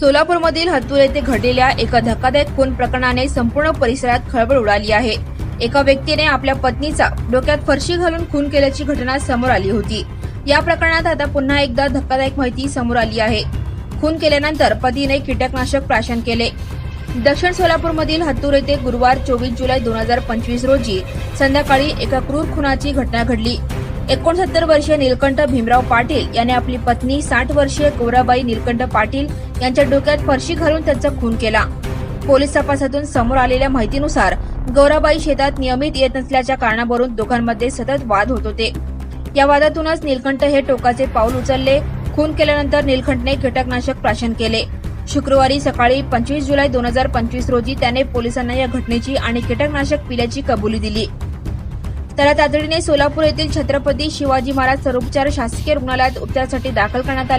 सोलापूरमधील हत्तूर येथे घडलेल्या एका धक्कादायक खून प्रकरणाने संपूर्ण परिसरात खळबळ उडाली आहे. एका व्यक्तीने आपल्या पत्नीचा डोक्यात फरशी घालून खून केल्याची घटना समोर आली होती. या प्रकरणात आता पुन्हा एकदा धक्कादायक माहिती समोर आली आहे. खून केल्यानंतर पतीने कीटकनाशक प्राशन केले. दक्षिण सोलापूरमधील हत्तूर येथे गुरुवार चोवीस जुलै दोन हजार पंचवीस रोजी संध्याकाळी एका क्रूर खुनाची घटना घडली. एकोणसत्तर वर्षीय निलकंठ भीमराव पाटील याने आपली पत्नी साठ वर्षीय कोराबाई निलकंठ पाटील यांच्या डोक्यात फरशी घालून त्यांचा खून केला. पोलीस तपासातून समोर आलेल्या माहितीनुसार गौराबाई शेतात नियमित येत नसल्याच्या कारणावरून दोघांमध्ये सतत वाद होत होते. या वादातूनच निलकंठ हे टोकाचे पाऊल उचलले खून केल्यानंतर निलकंठने कीटकनाशक प्राशन केले. शुक्रवारी सकाळी पंचवीस जुलै दोन हजार पंचवीस रोजी त्याने पोलिसांना या घटनेची आणि कीटकनाशक पिल्याची कबुली दिली. त्याला तातडीने सोलापूर येथील छत्रपती शिवाजी महाराज सर्वोपचार शासकीय रुग्णालयात उपचारासाठी दाखल करण्यात आले.